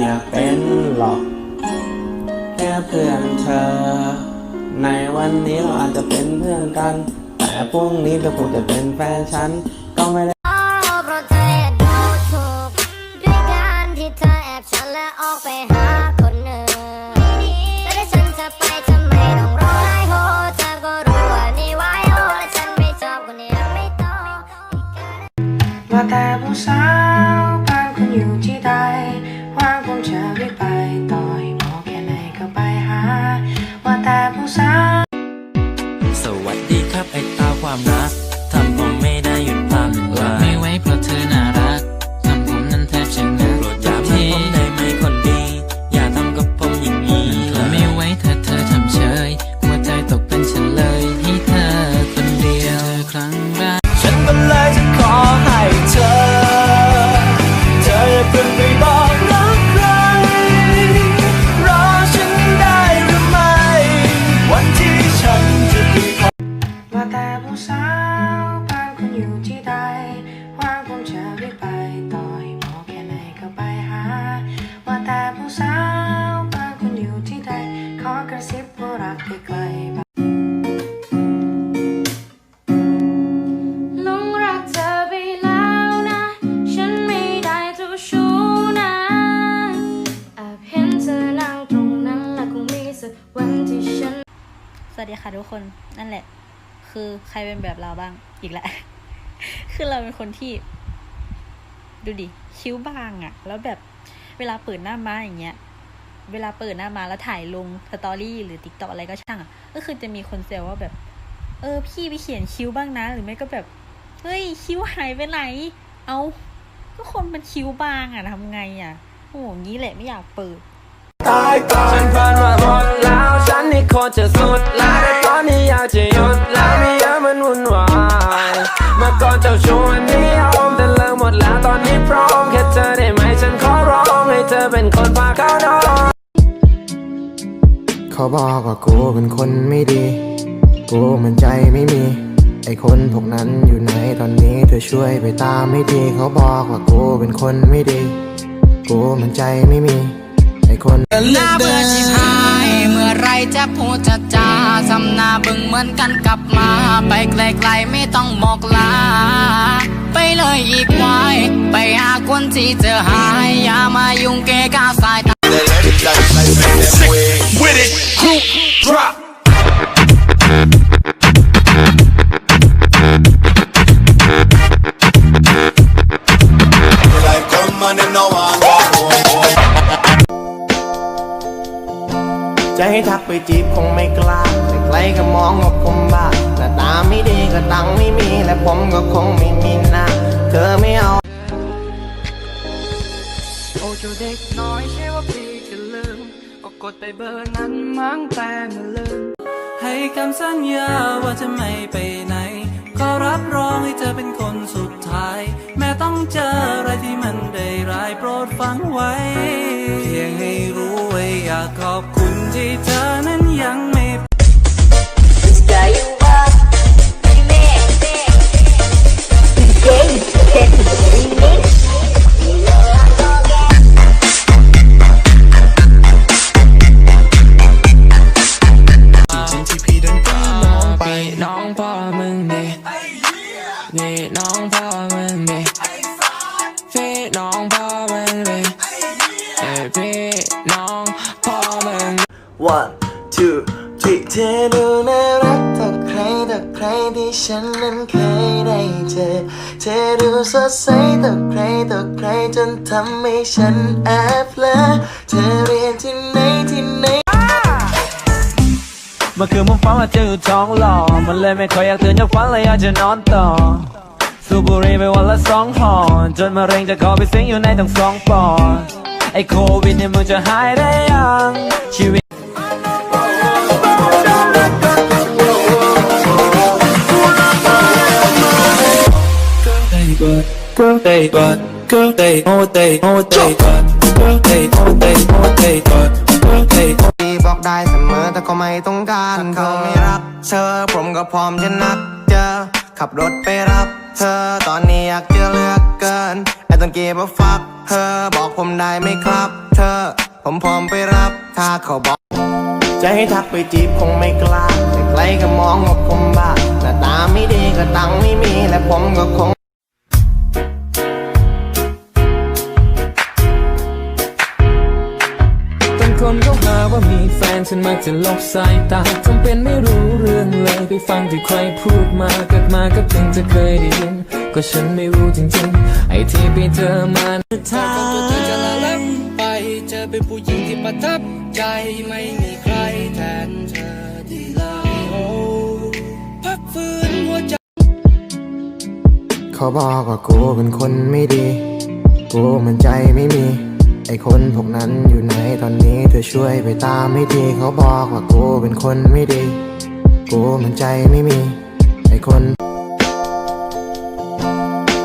อยากเป็นหรอก แค่เพื่อนเธอ ในวันนี้เราอาจจะเป็นเพื่อนกัน แต่พรุ่งนี้เธอคงจะเป็นแฟนฉัน ก็ไม่ได้เพราะเธอดูถูกด้วยการที่เธอแอบฉันและออกไปหาคนอื่นแต่ถ้าฉันจะไปทำไมต้องร้องไห้โฮเธอก็รู้ว่านี่ไว้โอและฉันไม่ชอบคนนี้ไม่ต้องว่าแต่ผู้สาวบ้านคุณอยู่ที่ใด จะไม่ไปต่อยหมอแค่ไหนก็ไปหา ว่าแต่ผู้สาว ดีค่ะทุกคนนั่นแหละ คือใครเป็นแบบเราบ้างอีกแล้วคือเราเป็นคนที่ ดูดิคิ้วบางอะแล้วแบบเวลาเปิดหน้าม้าอย่างเงี้ย เวลาเปิดหน้ามาแล้วถ่ายลงสตอรี่หรือติ๊กต็อกอะไรก็ช่างอะก็คือจะมีคนแซวว่าแบบ เออ พี่ไปเขียนคิ้วบ้างนะ หรือไม่ก็แบบเฮ้ยคิ้วหายไปไหน เอาก็คนมันคิ้วบางอะทำไงอะโอ้โหงี้แหละไม่อยากเปิดฉันฝันว่าหมดแล้ว ฉันนี่โคตรจะสุดแล้วแต่ตอนนี้อยากจะหยุดแล้วม่อยากมันวุ่นวายเมื่อก่อนเจ้าชู้วันนี้ยอมแต่เลิกหมดแล้วตอนนี้พร้อมแค่เธอได้ไหมฉันขอร้องให้เธอเป็นคนพาเขานอนเขาบอกว่ากูเป็นคนไม่ดี กูมันใจไม่มี ไอคนพวกนั้นอยู่ไหนตอนนี้เธอช่วยไปตามไม่ทีเขาบอกว่ากูเป็นคนไม่ดี กูมันใจไม่มี ไอคนหน้าเบื่อชิบหา จะพูดจะจาทำนาบึงเหมือนกันกลับมา ไปไกลๆไม่ต้องบอกลา ไปเลยอีกไว้ไปหาคนที่เจอหาย อย่ามายุ่งเกะกาสายตา with it group drop ทักไปจีบคงไม่กล้าใครๆก็มองว่าผมบ้าหน้าตาไม่ดีก็ตังค์ไม่มี และผมก็คงไม่มีหน้าเธอไม่เอาโอ้เจ้าเด็กน้อยใช่ว่าพี่จะลืมก็กดไปเบอร์นั้นมั้งแต่ม่ลืม ให้คำสัญญาว่าจะไม่ไปไหนขอรับรองให้เธอเป็นคนสุดท้าย แม้ต้องเจออะไรที่มันได้ร้ายโปรดฟังไว้ ที่เธอนั้นยังไม่น้องพ่อมึงเด็นี่น้องพ่อมึงเด็พี่น้องพ่อมึงเด็เอ้ยพี่น้องพ่อมึง one two three เธอดูน่ารักต่อใครต่อใครที่ฉันนั้นเคยได้เจอ เธอดูสดใสต่อใครต่อใครจนทำให้ฉันแอบเลอเธอเรียนที่ไหนที่ไหนเมื่อคืนผมฝันว่าเจออยู่ท้องหล่อมันเลยไม่ค่อยอยากตื่นจากฝันเลยอยากจะนอนต่อสูบบุหรี่ไปวันละสองห่อจนมะเร็งจะข้าไปสิงอยู่ในทั้งสองปอดไอโควิดเนี่ยมึงจะหายได้ยังชีวิต But girl they but girl they oh they oh they but girl they oh they oh they but girl they ที่บอกได้เสมอแต่ก็ไม่ต้องการเขาไม่รักเธอผมก็พร้อมจะนัดเจอขับรถไปรับ เธอตอนนี้อยากเจอเหลือกเกินไอ้ต้นเก็บฟักเธอบอกผมได้ไหมครับ เธอผมพร้อมไปรับ ถ้าเขาบอก จะให้ทักไปจีบคงไม่กล้าแต่ใกล้ก็มองว่าผมบ้าหน้าตาไม่ดีก็ตังค์ไม่มีและผมก็คง ฉันมักจะลบสายตาทำเป็นไม่รู้เรื่องเลยไปฟังที่ใครพูดมาเกิดมาก็เพิ่งจะเคยได้ยินก็ฉันไม่รู้จริงๆ ไอ้ที่ไปเจอมาถ้าเธอจะละล้ำไปเธอเป็นผู้หญิงที่ประทับใจไม่มีใครแทนเธอที่ลาโอพักฟื้นหัวใจเขาบอกว่ากูเป็นคนไม่ดี กูมันใจไม่มี ไอคนพวกนั้นอยู่ไหนตอนนี้เธอช่วยไปตามไม่ทีเขาบอกว่ากูเป็นคนไม่ดี กูมันใจไม่มี ไอคน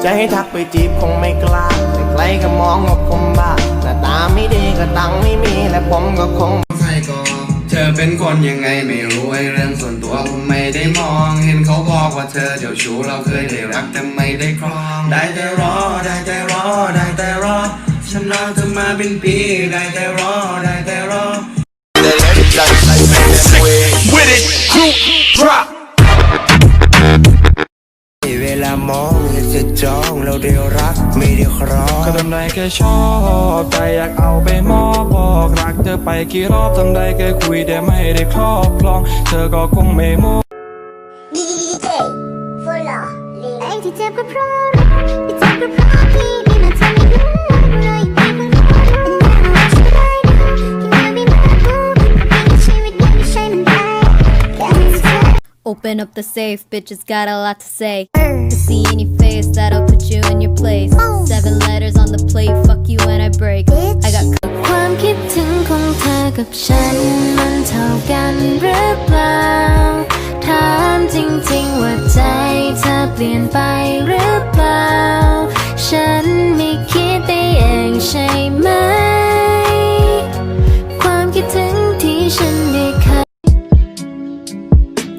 จะให้ทักไปจีบคงไม่กล้าแต่ใกล้ก็มองว่าผมบ้าหน้าตาไม่ดีก็ตังค์ไม่มีและผมก็คงใครก็เธอเป็นคนยังไงไม่รู้ไอเรื่องส่วนตัวผมไม่ได้มอง เห็นเขาบอกว่าเธอเดี๋ยวชูเราเคยได้รักแต่ไม่ได้ครอง ได้แต่รอได้แต่รอได้แต่รอ ฉันรอเธอมาเป็นปีได้แต่รอได้แต่รอเวลามองจะจองเราเดียวรักไม่ได้ครองก็ทำได้แค่ชอบแต่อยากเอาไปมอบบอกรักเธอไปกี่รอบทำได้แค่คุยแต่ไม่ได้ครอบครอง เธอก็คงไม่มองไอ้ที่เจ็บก็เพราะรักที่เจ็บก็เพราะพี่ Open up the safe, bitches got a lot to say. To see any face that'll put you in your place. Seven letters on the plate, fuck you when I break. I got ความคิดถึงของเธอกับฉันมันเท่ากันหรือเปล่า ถามจริงๆว่าใจเธอเปลี่ยนไปหรือเปล่า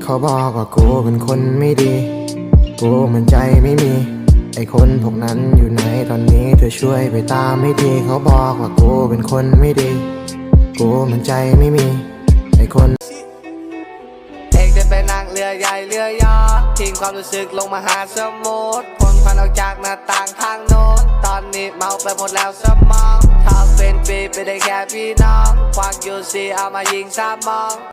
เขาบอกว่ากูเป็นคนไม่ดี กูมันใจไม่มี ไอคนพวกนั้นอยู่ไหนตอนนี้เธอช่วยไปตามไม่ทีเขาบอกว่ากูเป็นคนไม่ดี กูมันใจไม่มี ไอคนเอกจะไปนั่งเรือใหญ่เรือยอชต์ทิ้งความรู้สึกลงมาหาสมุทรพ้นควันออกจากหน้าต่างทางโน้นตอนนี้เมาไปหมดแล้วสมองถ้าเป็นปีไปได้แค่พี่น้องควักยูซีเอามายิงสามมอง